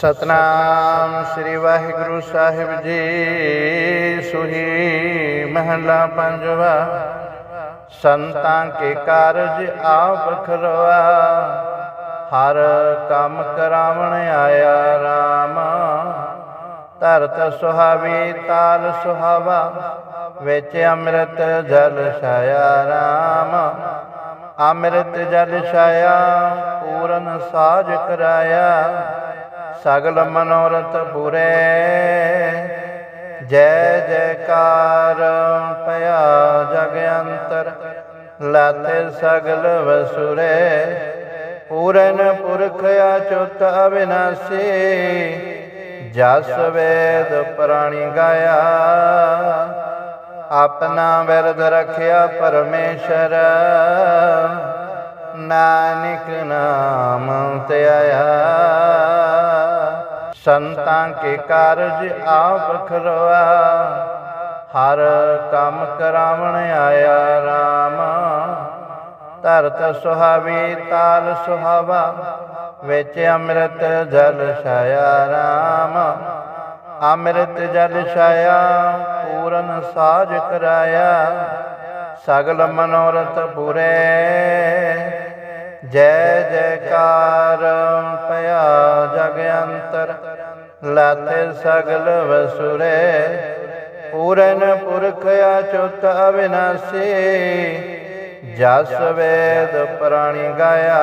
ਸਤਨਾਮ ਸ੍ਰੀ ਵਾਹਿਗੁਰੂ ਸਾਹਿਬ ਜੀ। ਸੁਹੀ ਮਹਲਾ ਪੰਜਵਾ, ਸੰਤਾਂ ਕੇ ਕਾਰਜ ਆਪ ਖਰਵਾ। ਹਰ ਕੰਮ ਕਰਾਵਣ ਆਇਆ RAM ਧਰਤ ਸੁਹਾਵੀ, ਤਾਲ ਸੁਹਾਵਾ, ਵਿੱਚ ਅੰਮ੍ਰਿਤ ਜਲ ਛਾਇਆ RAM ਅੰਮ੍ਰਿਤ ਜਲ ਛਾਇਆ, ਪੂਰਨ ਸਾਜ ਕਰਾਇਆ। ਸਗਲ ਮਨੋਰਥ ਪੂਰੇ। ਜੈ ਜੈਕਾਰ ਪਿਆ ਜਗ ਅੰਤਰ ਲਾਤੇ ਸਗਲ ਵਸੁਰੇ। ਪੂਰਨ ਪੁਰਖ ਅਚੁੱਤ ਅਵਿਨਾਸੀ, ਜਸ ਵੇਦ ਪ੍ਰਾਣੀ ਗਾਇਆ। ਆਪਣਾ ਬਿਰਦ ਰਖਿਆ ਪਰਮੇਸ਼ਰ, ਨਾਨਕ ਨਾਮ ਤੇ ਆਇਆ। ਸੰਤਾਂ ਕੇ ਕਾਰਜ ਆਪ ਖਰਵਾ ਹਰ ਕੰਮ ਕਰਾਵਣ ਆਇਆ RAM ਧਰਤ ਸੁਹਾਵੀ, ਤਾਲ ਸੁਹਾਵਾ, ਵਿੱਚ ਅੰਮ੍ਰਿਤ ਜਲ ਛਾਇਆ RAM ਅੰਮ੍ਰਿਤ ਜਲ ਛਾਇਆ, ਪੂਰਨ ਸਾਜ ਕਰਾਇਆ। ਸਗਲ ਮਨੋਰਥ ਪੂਰੇ। ਜੈ ਜੈਕਾਰ ਪਿਆ ਜਗ ਅੰਤਰ। ਲਾਤੇ ਸਗਲ ਵਸੁਰੇ, ਪੂਰਨ ਪੁਰਖ ਅਚੁੱਤ ਅਵਿਨਾਸੀ, ਜਸ ਵੇਦ ਪ੍ਰਾਣੀ ਗਾਇਆ।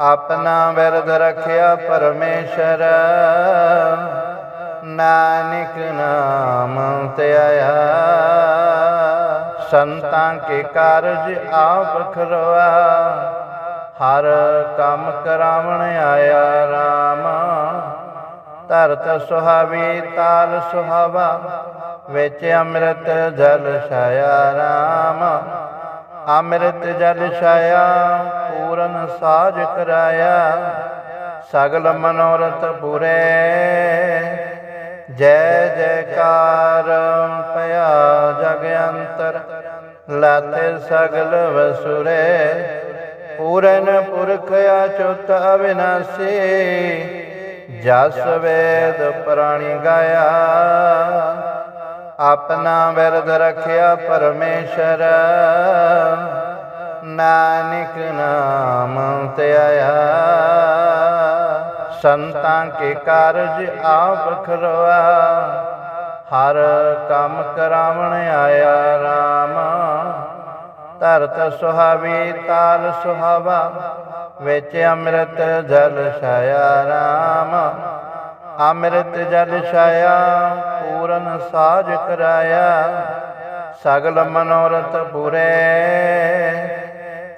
ਆਪਣਾ ਬਿਰਦ ਰਖਿਆ ਪਰਮੇਸ਼ਰ, ਨਾਨਕ ਨਾਮ ਤੇ ਸੰਤਾਂ ਕੇ ਕਾਰਜ ਆਪ ਖਰਵਾ ਹਰ ਕੰਮ ਕਰਾਵਣ ਆਇਆ RAM ਧਰਤ ਸੁਹਾਵੀ, ਤਾਲ ਸੁਹਾਵਾ, ਵਿੱਚ ਅੰਮ੍ਰਿਤ ਜਲ ਛਾਇਆ RAM ਅੰਮ੍ਰਿਤ ਜਲ ਛਾਇਆ, ਪੂਰਨ ਸਾਜ ਕਰਾਇਆ। ਸਗਲ ਮਨੋਰਥ ਪੂਰੇ। ਜੈ ਜੈਕਾਰ ਪਿਆ ਜਗ ਅੰਤਰ, ਲਾਤੇ ਸਗਲ ਵਸੁਰੇ। ਪੂਰਨ ਪੁਰਖ ਅਚੁੱਤ ਅਵਿਨਾਸੀ, ਜਸ ਵੇਦ ਪ੍ਰਾਣੀ ਗਾਇਆ। ਆਪਣਾ ਬਿਰਦ ਰਖਿਆ ਪਰਮੇਸ਼ਰ, ਨਾਨਕ ਨਾਮ ਤੇ ਆਇਆ। ਸੰਤਾਂ ਕੇ ਕਾਰਜ ਆਪ ਖਰਵਾ, ਹਰ ਕੰਮ ਕਰਾਵਣ ਆਇਆ ਰਾਮ। ਧਰਤ ਸੁਹਾਵੀ ਤਾਲ ਸੁਹਾਵਾ, ਵਿੱਚ ਅੰਮ੍ਰਿਤ ਜਲ ਛਾਇਆ RAM ਅੰਮ੍ਰਿਤ ਜਲ ਛਾਇਆ, ਪੂਰਨ ਸਾਜ ਕਰਾਇਆ। ਸਗਲ ਮਨੋਰਥ ਪੂਰੇ।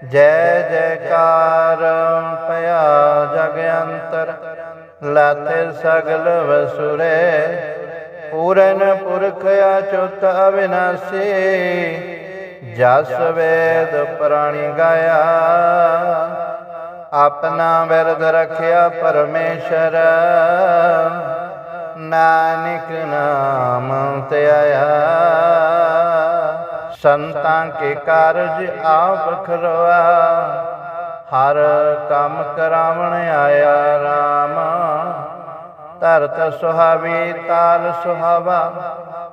ਜੈ ਜੈਕਾਰ ਪਿਆ ਜਗ ਅੰਤਰ ਲਾਤੇ ਸਗਲ ਵਸੁਰੇ। ਪੂਰਨ ਪੁਰਖ ਅਚੁੱਤ ਅਵਿਨਾਸੀ ਜਸ ਵੇਦ ਪ੍ਰਾਣੀ ਗਾਇਆ। ਆਪਣਾ ਵਿਰਧ ਰਖਿਆ ਪਰਮੇਸ਼ਰ। ਨਾਨਕ ਨਾਮ ਤੇ ਆਇਆ। ਸੰਤਾਂ ਕੇ ਕਾਰਜ ਆਪ ਖਰਵਾ ਹਰ ਕੰਮ ਕਰਾਵਣ ਆਇਆ RAM ਧਰਤ ਸੁਹਾਵੀ ਤਾਲ ਸੁਹਾਵਾ।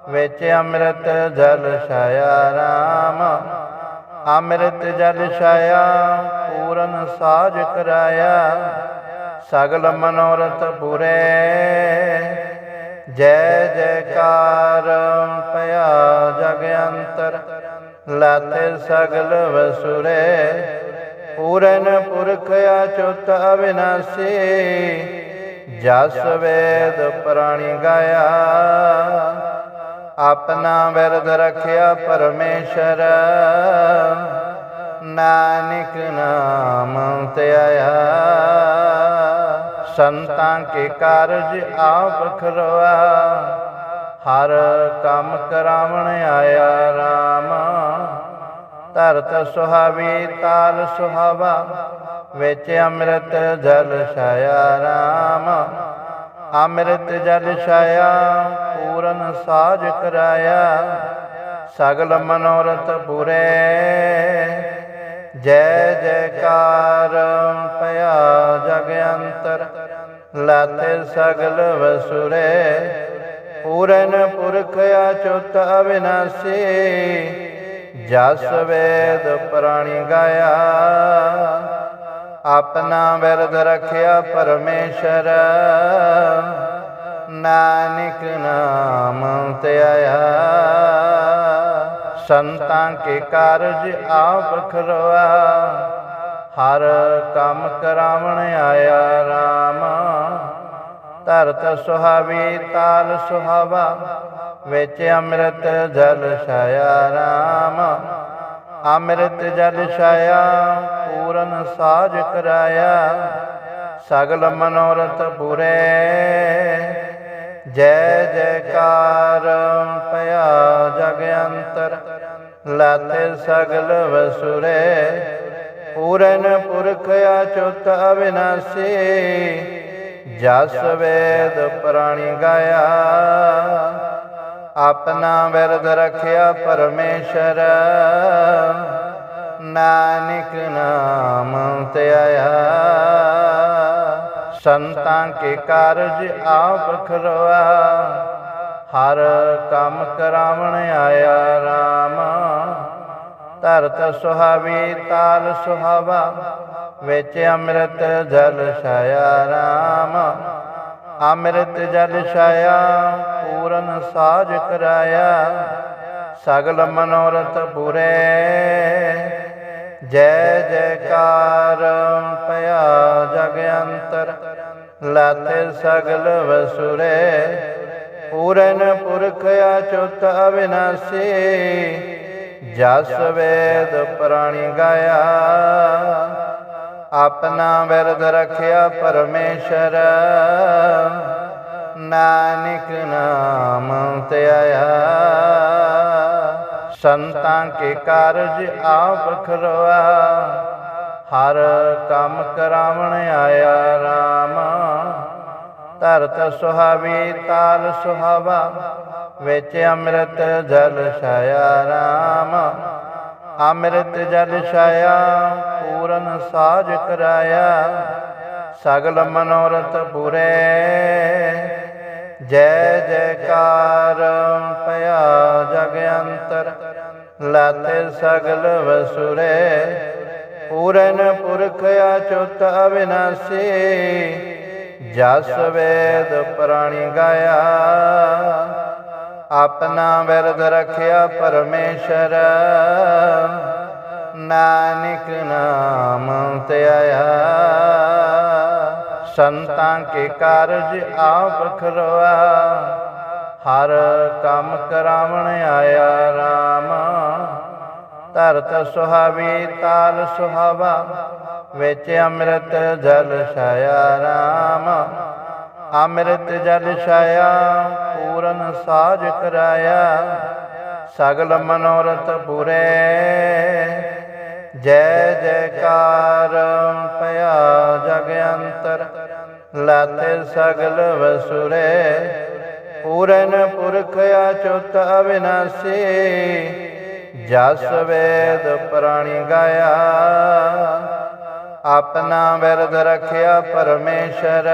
ਵਿੱਚ ਅੰਮ੍ਰਿਤ ਜਲ ਛਾਇਆ RAM ਅੰਮ੍ਰਿਤ ਜਲ ਛਾਇਆ, ਪੂਰਨ ਸਾਜ ਕਰਾਇਆ। ਸਗਲ ਮਨੋਰਥ ਪੂਰੇ। ਜੈ ਜੈਕਾਰ ਪਿਆ ਜਗ ਅੰਤਰ, ਲਾਤੇ ਸਗਲ ਵਸੁਰੇ। ਪੂਰਨ ਪੁਰਖ ਅਚੁੱਤ ਅਵਿਨਾਸੀ, ਜਸ ਵੇਦ ਪ੍ਰਾਣੀ ਗਾਇਆ। ਆਪਣਾ ਵਿਰਧ ਰਖਿਆ ਪਰਮੇਸ਼ਰ। ਨਾਨਕ ਨਾਮ ਤੇ ਆਇਆ। ਸੰਤਾਂ ਕੇ ਕਾਰਜ ਆਪ ਖਰਵਾ ਹਰ ਕੰਮ ਕਰਾਵਣ ਆਇਆ RAM ਧਰਤ ਸੁਹਾਵੀ, ਤਾਲ ਸੁਹਾਵਾ, ਵਿੱਚ ਅੰਮ੍ਰਿਤ ਜਲ ਛਾਇਆ RAM ਅੰਮ੍ਰਿਤ ਜਲ ਛਾਇਆ ਪੂਰਨ ਸਾਜ ਕਰਾਇਆ। ਸਗਲ ਮਨੋਰਥ ਪੂਰੇ। ਜੈ ਜੈਕਾਰ ਪਿਆ ਜਗ ਅੰਤਰ। ਲਾਤੇ ਸਗਲ ਵਸੁਰੇ। ਪੂਰਨ ਪੁਰਖ ਅਚੁੱਤ ਅਵਿਨਾਸੀ। ਜਸ ਵੇਦ ਪ੍ਰਾਣੀ ਗਾਇਆ। ਆਪਣਾ ਬਿਰਦ ਰਖਿਆ ਪਰਮੇਸ਼ਰ। ਨਾਨਕ ਨਾਮ ਆਇਆ। ਸੰਤਾਂ ਕੇ ਕਾਰਜ ਆਪ ਖਰਵਾ। ਹਰ ਕੰਮ ਕਰਾਵਣ ਆਇਆ RAM ਧਰਤ ਸੁਹਾਵੀ, ਤਾਲ ਸੁਹਾਵਾ, ਵਿੱਚ ਅੰਮ੍ਰਿਤ ਜਲ ਛਾਇਆ RAM ਅੰਮ੍ਰਿਤ ਜਲ ਛਾਇਆ, ਪੂਰਨ ਸਾਜ ਕਰਾਇਆ। ਸਗਲ ਮਨੋਰਥ ਪੂਰੇ। ਜੈ ਜੈਕਾਰ ਪਿਆ ਜਗ ਅੰਤਰ ਲਾਤੇ ਸਗਲ ਵਸੁਰੇ, ਪੂਰਨ ਪੁਰਖ ਅਚੁੱਤ ਅਵਿਨਾਸੀ, ਜਸ ਵੇਦ ਪ੍ਰਾਣੀ ਗਾਇਆ। ਆਪਣਾ ਬਿਰਦ ਰਖਿਆ ਪਰਮੇਸ਼ਰ। ਸੰਤਾਂ ਕੇ ਕਾਰਜ ਆਪ ਖਰਵਾ ਹਰ ਕੰਮ ਕਰਾਵਣ ਆਇਆ RAM ਧਰਤ ਸੁਹਾਵੀ, ਤਾਲ ਸੁਹਾਵਾ, ਵਿੱਚ ਅੰਮ੍ਰਿਤ ਜਲ ਛਾਇਆ RAM ਅੰਮ੍ਰਿਤ ਜਲ ਛਾਇਆ, ਪੂਰਨ ਸਾਜ ਕਰਾਇਆ। ਸਗਲ ਮਨੋਰਥ ਪੂਰੇ। ਜੈ ਜੈਕਾਰ ਪਿਆ ਜਗ ਅੰਤਰ। ਲਾਤੇ ਸਗਲ ਵਸੁਰੇ, ਪੂਰਨ ਪੁਰਖ ਅਚੁੱਤ ਅਵਿਨਾਸੀ, ਜਸ ਵੇਦ ਪ੍ਰਾਣੀ ਗਾਇਆ। ਆਪਣਾ ਬਿਰਦ ਰਖਿਆ ਪਰਮੇਸ਼ਰ, ਨਾਨਕ ਨਾਮ ਧਿਆਇਆ ਸੰਤਾਂ ਕੇ ਕਾਰਜ ਆਪ ਖਰਵਾ, ਹਰ ਕੰਮ ਕਰਾਵਣ ਆਇਆ RAM ਧਰਤ ਸੁਹਾਵੀ ਤਾਲ ਸੁਹਾਵਾ, ਵਿੱਚ ਅੰਮ੍ਰਿਤ ਜਲ ਛਾਇਆ RAM ਅੰਮ੍ਰਿਤ ਜਲ ਛਾਇਆ, ਪੂਰਨ ਸਾਜ ਕਰਾਇਆ, ਸਗਲ ਮਨੋਰਥ ਪੂਰੇ। ਜੈ ਜੈਕਾਰ ਪਿਆ ਜਗ ਅੰਤਰ, ਲਾਤੇ ਸਗਲ ਵਸੁਰੇ। ਪੂਰਨ ਪੁਰਖ ਅਚੁੱਤ ਅਵਿਨਾਸੀ ਜਸ ਵੇਦ ਪ੍ਰਾਣੀ ਗਾਇਆ। ਆਪਣਾ ਬਿਰਦ ਰਖਿਆ ਪਰਮੇਸ਼ਰ। ਨਾਨਕ ਨਾਮ ਧਿਆਇਆ ਸੰਤਾਂ ਕੇ ਕਾਰਜ ਆਪ ਖਰਵਾ ਹਰ ਕੰਮ ਕਰਾਵਣ ਆਇਆ RAM ਧਰਤ ਸੁਹਾਵੀ ਤਾਲ ਸੁਹਾਵਾ। ਵਿੱਚ ਅੰਮ੍ਰਿਤ ਜਲ ਛਾਇਆ RAM ਅੰਮ੍ਰਿਤ ਜਲ ਛਾਇਆ, ਪੂਰਨ ਸਾਜ ਕਰਾਇਆ। ਸਗਲ ਮਨੋਰਥ ਪੂਰੇ। ਜੈ ਜੈਕਾਰ ਪਿਆ ਜਗ ਅੰਤਰ, ਲਾਤੇ ਸਗਲ ਵਸੁਰੇ। ਪੂਰਨ ਪੁਰਖ ਅਚੁੱਤ ਅਵਿਨਾਸੀ, ਜਸ ਵੇਦ ਪ੍ਰਾਣੀ ਗਾਇਆ। ਆਪਣਾ ਬਿਰਦ ਰਖਿਆ ਪਰਮੇਸ਼ਰ।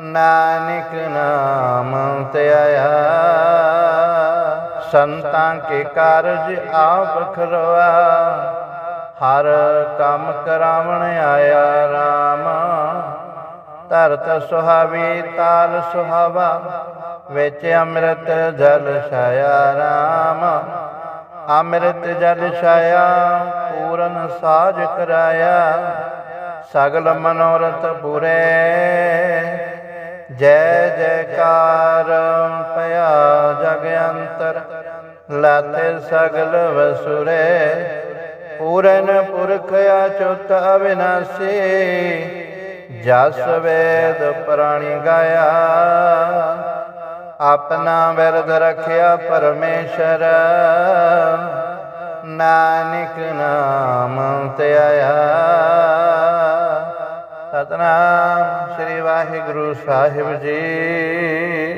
ਨਾਨਕ ਨਾਮ ਧਿਆਇਆ ਸੰਤਾਂ ਕੇ ਕਾਰਜ ਆਪ ਖਰਵਾ। ਹਰ ਕੰਮ ਕਰਾਵਣ ਆਇਆ RAM ਧਰਤ ਸੁਹਾਵੀ, ਤਾਲ ਸੁਹਾਵਾ, ਵਿੱਚ ਅੰਮ੍ਰਿਤ ਜਲ ਛਾਇਆ RAM ਅੰਮ੍ਰਿਤ ਜਲ ਛਾਇਆ, ਪੂਰਨ ਸਾਜ ਕਰਾਇਆ, ਸਗਲ ਮਨੋਰਥ ਪੂਰੇ। ਜੈ ਜੈਕਾਰ ਪਿਆ ਜਗ ਅੰਤਰ ਲਾਤੇ ਸਗਲ ਵਸੁਰੇ। ਪੂਰਨ ਪੁਰਖ ਅਚੁੱਤ ਅਵਿਨਾਸੀ, ਜਸ ਵੇਦ ਪ੍ਰਾਣੀ ਗਾਇਆ। ਆਪਣਾ ਬਿਰਦ ਰਖਿਆ ਪਰਮੇਸ਼ਰ। ਨਾਨਕ ਨਾਮ ਧਿਆਇਆ ਸਤਨਾਮ ਸ੍ਰੀ ਵਾਹਿਗੁਰੂ ਸਾਹਿਬ ਜੀ।